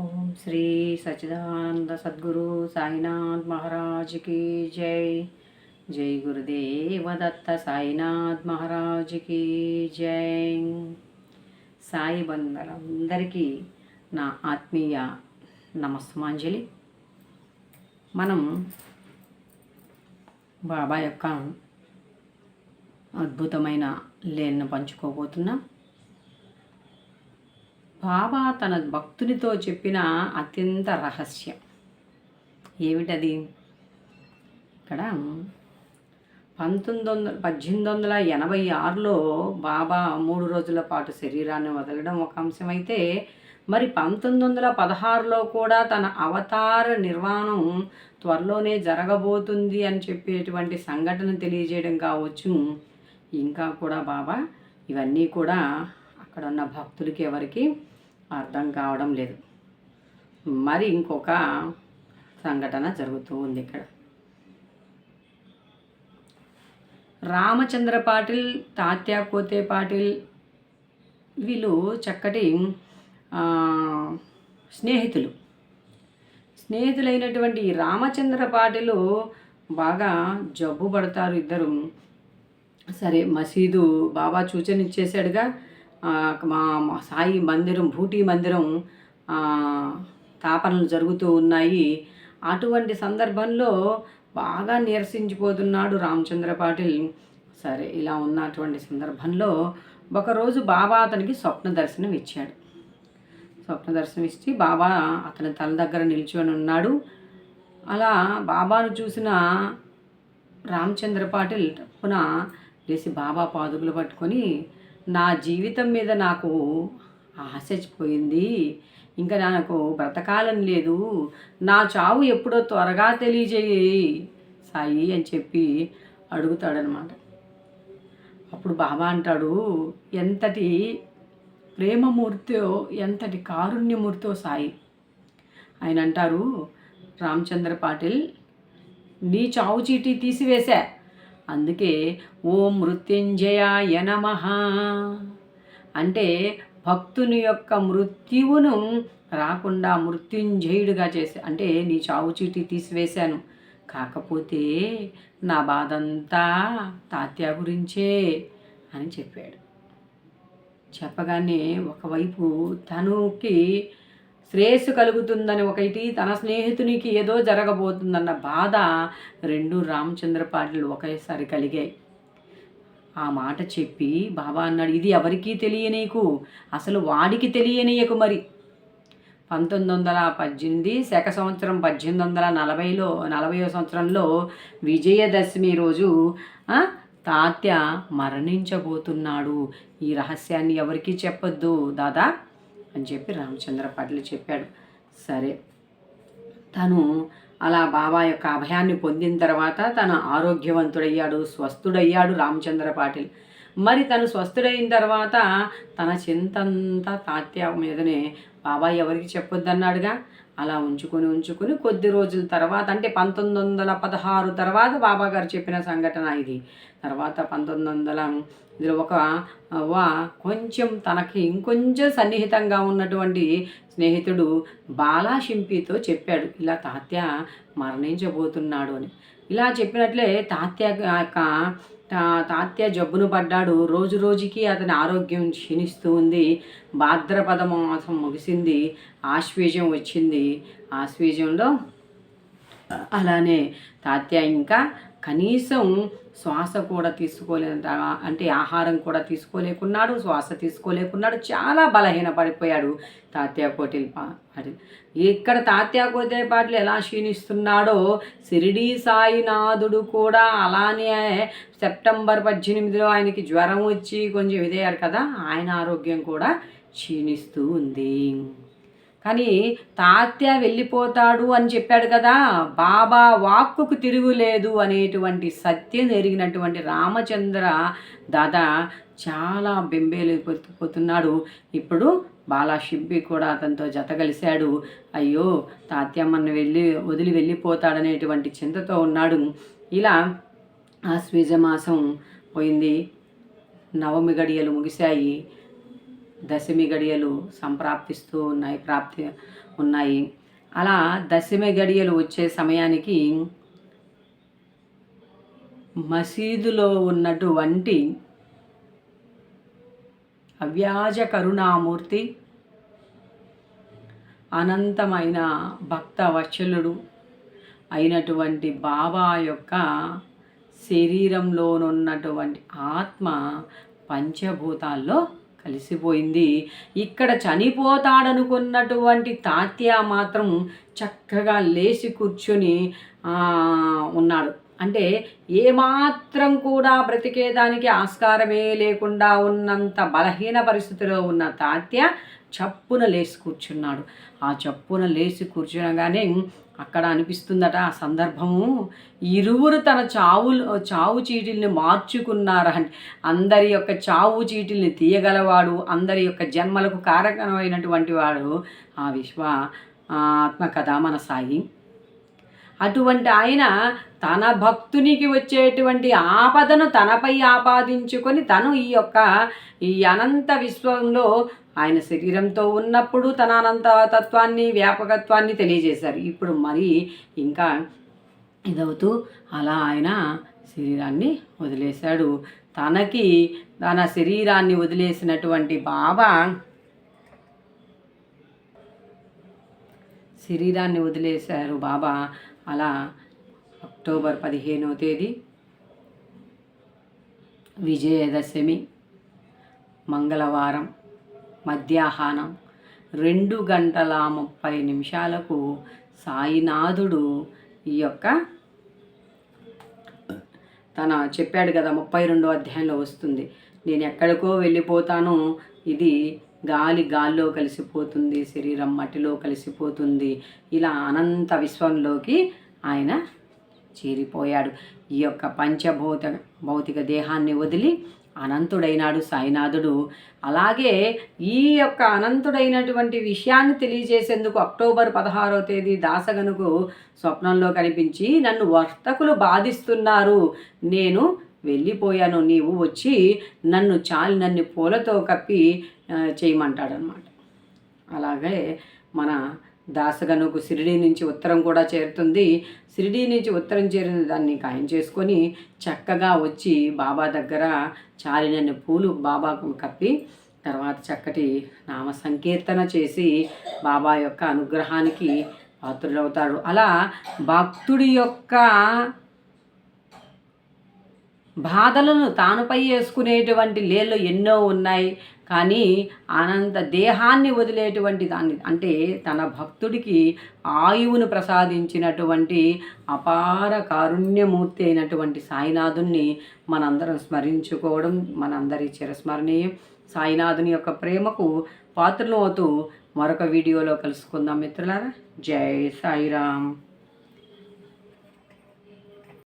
ఓం శ్రీ సచిదానంద సద్గురు సాయినాథ్ మహారాజ్కి జై. జై గురుదేవ దత్త సాయినాథ్ మహారాజ్కి జై. సాయి బంధువులందరికీ నా ఆత్మీయ నమస్మాంజలి మనం బాబా యొక్క అద్భుతమైన లేన్ను పంచుకోబోతున్నాం. బాబా తన భక్తునితో చెప్పిన అత్యంత రహస్యం. ఏమిటది? ఇక్కడ పంతొమ్మిది వందల పద్దెనిమిది వందల ఎనభై ఆరులో బాబా మూడు రోజుల పాటు శరీరాన్ని వదలడం ఒక అంశమైతే మరి పంతొమ్మిది వందల పదహారులో కూడా తన అవతార నిర్వాణం త్వరలోనే జరగబోతుంది అని చెప్పేటువంటి సంఘటన తెలియజేయడం కావచ్చు. ఇంకా కూడా బాబా ఇవన్నీ కూడా అక్కడ ఉన్న భక్తులకి ఎవరికి అర్థం కావడం లేదు. మరి ఇంకొక సంఘటన జరుగుతూ ఉంది ఇక్కడ. రామచంద్ర పాటిల్ తాత్యా కోతే పాటిల్ వీళ్ళు చక్కటి స్నేహితులు. స్నేహితులైనటువంటి రామచంద్ర పాటిలు బాగా జబ్బు పడతారు ఇద్దరు. సరే మసీదు బాబా సూచన ఇచ్చేసాడుగా మా సాయి మందిరం భూటీ మందిరం తాపనలు జరుగుతూ ఉన్నాయి. అటువంటి సందర్భంలో బాగా నీరసించిపోతున్నాడు రామచంద్ర పాటిల్. సరే ఇలా ఉన్నటువంటి సందర్భంలో ఒకరోజు బాబా అతనికి స్వప్న దర్శనం ఇచ్చాడు. స్వప్న దర్శనం ఇచ్చి బాబా అతని తల దగ్గర నిల్చొని ఉన్నాడు. అలా బాబాను చూసిన రామచంద్ర పాటిల్ తప్పున లేచి బాబా పాదుకులు పట్టుకొని నా జీవితం మీద నాకు ఆశ పోయింది. ఇంకా నాకు బ్రతకాలని లేదు. నా చావు ఎప్పుడో త్వరగా తెలియజేయి సాయి అని చెప్పి అడుగుతాడనమాట. అప్పుడు బాబా అంటాడు ఎంతటి ప్రేమమూర్తో ఎంతటి కారుణ్యమూర్తో సాయి. ఆయన అంటారు రామచంద్ర పాటిల్ నీ చావు చీటీ తీసివేశా. అందుకే ఓం మృత్యుంజయాయ నమ. అంటే భక్తుని యొక్క మృత్యువును రాకుండా మృత్యుంజయుడిగా చేసా అంటే నీ చావు చీటీ తీసివేశాను. కాకపోతే నా బాధంతా తాత్య గురించే అని చెప్పాడు. చెప్పగానే ఒకవైపు తనకి శ్రేయస్సు కలుగుతుందని ఒకటి తన స్నేహితునికి ఏదో జరగబోతుందన్న బాధ రెండు రామచంద్ర పాటలు ఒకేసారి కలిగాయి. ఆ మాట చెప్పి బాబా అన్నాడు ఇది ఎవరికీ తెలియనీకు అసలు వాడికి తెలియనీయకు మరి. పంతొమ్మిది వందల పద్దెనిమిది శక సంవత్సరం పద్దెనిమిది వందల నలభైలో నలభైవ సంవత్సరంలో విజయదశమి రోజు తాత్య మరణించబోతున్నాడు. ఈ రహస్యాన్ని ఎవరికీ చెప్పొద్దు దాదా. అని చెప్పి రామచంద్ర పాటిల్ చెప్పాడు. సరే. తను అలా బాబా యొక్క అభయాన్ని పొందిన తర్వాత తను ఆరోగ్యవంతుడయ్యాడు స్వస్థుడయ్యాడు రామచంద్ర పాటిల్. మరి తను స్వస్థుడైన తర్వాత తన చింతంతా తాత్య మీదనే బాబా ఎవరికి చెప్పొద్దన్నాడుగా? అలా ఉంచుకొని ఉంచుకొని కొద్ది రోజుల తర్వాత అంటే పంతొమ్మిది వందల పదహారు తర్వాత బాబా గారు చెప్పిన సంఘటన ఇది. తర్వాత పంతొమ్మిది వందల ఇందులో ఒక వా కొంచెం తనకి ఇంకొంచెం సన్నిహితంగా ఉన్నటువంటి స్నేహితుడు బాలాషింపితో చెప్పాడు ఇలా తాత్య మరణించబోతున్నాడు అని. ఇలా చెప్పినట్లే తాత్య యొక్క తాత్య జబ్బును పడ్డాడు. రోజు రోజుకి అతని ఆరోగ్యం క్షీణిస్తూ ఉంది. భాద్రపద మాసం ముగిసింది. ఆశ్వేజం వచ్చింది. ఆశ్వేజంలో అలానే తాత్య ఇంకా కనీసం శ్వాస కూడా తీసుకోలేనంత అంటే ఆహారం కూడా తీసుకోలేకున్నాడు శ్వాస తీసుకోలేకున్నాడు చాలా బలహీన పడిపోయాడు తాత్య కోటిల్ పాటిల్ ఇక్కడ తాత్య కోటిల్ పాటిల్ ఎలా క్షీణిస్తున్నాడో షిరిడీ సాయినాథుడు కూడా అలానే సెప్టెంబర్ పద్దెనిమిదిలో ఆయనకి జ్వరం వచ్చి కొంచెం ఇదయ్యారు కదా ఆయన ఆరోగ్యం కూడా క్షీణిస్తూ ఉంది. కానీ తాత్య వెళ్ళిపోతాడు అని చెప్పాడు కదా బాబా వాక్కుకు తిరుగులేదు అనేటువంటి సత్యం ఎరిగినటువంటి రామచంద్ర దాదా చాలా బెంబేలిపోతున్నాడు ఇప్పుడు బాలా కూడా అతనితో జత కలిశాడు. అయ్యో తాత్యమ్మని వెళ్ళి వదిలి వెళ్ళిపోతాడనేటువంటి చింతతో ఉన్నాడు. ఇలా ఆశ్వీజ మాసం పోయింది. నవమి గడియలు ముగిశాయి. దశమి గడియలు సంప్రాప్తిస్తూ ఉన్నాయి ప్రాప్తి ఉన్నాయి. అలా దశమి గడియలు వచ్చే సమయానికి మసీదులో ఉన్నటువంటి అవ్యాజ కరుణామూర్తి అనంతమైన భక్త వత్సలుడు అయినటువంటి బాబా యొక్క శరీరంలోనున్నటువంటి ఆత్మ పంచభూతాల్లో కలిసిపోయింది. ఇక్కడ చనిపోతాడనుకున్నటువంటి తాత్య మాత్రం చక్కగా లేచి కూర్చొని ఉన్నాడు. అంటే ఏమాత్రం కూడా బ్రతికేదానికి ఆస్కారమే లేకుండా ఉన్నంత బలహీన పరిస్థితిలో ఉన్న తాత్య చప్పున లేచి కూర్చున్నాడు. ఆ చప్పున లేచి కూర్చునగానే అక్కడ అనిపిస్తుందట ఆ సందర్భము ఇరువురు తన చావు చావు చీటిల్ని మార్చుకున్నారని అందరి యొక్క చావు చీటిల్ని తీయగలవాడు అందరి యొక్క జన్మలకు కారకమైనటువంటి వాడు ఆ విశ్వ ఆత్మకథ మన సాయి అటువంటి ఆయన తన భక్తునికి వచ్చేటువంటి ఆపదను తనపై ఆపాదించుకొని తను ఈ యొక్క ఈ అనంత విశ్వంలో ఆయన శరీరంతో ఉన్నప్పుడు తన అనంత తత్వాన్ని వ్యాపకత్వాన్ని తెలియజేశారు. ఇప్పుడు మరి ఇంకా ఇదవుతూ అలా ఆయన శరీరాన్ని వదిలేశాడు. తనకి తన శరీరాన్ని వదిలేసినటువంటి బాబా శరీరాన్ని వదిలేశారు బాబా. అలా అక్టోబర్ పదిహేనో తేదీ విజయదశమి మంగళవారం. మధ్యాహ్నం రెండు గంటల ముప్పై నిమిషాలకు సాయినాథుడు ఈ యొక్క తన చెప్పాడు కదా ముప్పై రెండో అధ్యాయంలో వస్తుంది. నేను ఎక్కడికో వెళ్ళిపోతాను. ఇది గాలి గాల్లో కలిసిపోతుంది శరీరం మట్టిలో కలిసిపోతుంది. ఇలా అనంత విశ్వంలోకి ఆయన చేరిపోయాడు. ఈ యొక్క పంచభౌత భౌతిక దేహాన్ని వదిలి అనంతుడైనాడు సాయినాథుడు. అలాగే ఈ యొక్క అనంతుడైనటువంటి విషయాన్ని తెలియజేసేందుకు అక్టోబర్ పదహారో తేదీ దాసగనుకు స్వప్నంలో కనిపించి నన్ను వర్తకులు బాధిస్తున్నారు. నేను వెళ్ళిపోయాను నీవు వచ్చి నన్ను చాలి నన్ను పూలతో కప్పి చేయమంటాడనమాట అలాగే మన దాసగనుకు సిరిడి నుంచి ఉత్తరం కూడా చేరుతుంది. సిరిడి నుంచి ఉత్తరం చేరిన దాన్ని ఖాయం చేసుకొని చక్కగా వచ్చి బాబా దగ్గర చాలినన్ని పూలు బాబాకు కప్పి తర్వాత చక్కటి నామ సంకీర్తన చేసి బాబా యొక్క అనుగ్రహానికి పాత్రుడవుతాడు. అలా భక్తుడి యొక్క బాధలను తానుపై వేసుకునేటువంటి లేళ్ళు ఎన్నో ఉన్నాయి. కానీ అనంత దేహాన్ని వదిలేటువంటి దాన్ని అంటే తన భక్తుడికి ఆయువును ప్రసాదించినటువంటి అపార కారుణ్యమూర్తి అయినటువంటి సాయినాథుణ్ణి మనందరం స్మరించుకోవడం మనందరి చిరస్మరణీయం. సాయినాథుని యొక్క ప్రేమకు పాత్రలు అవుతూ మరొక వీడియోలో కలుసుకుందాం మిత్రులారా. జై సాయిరామ్.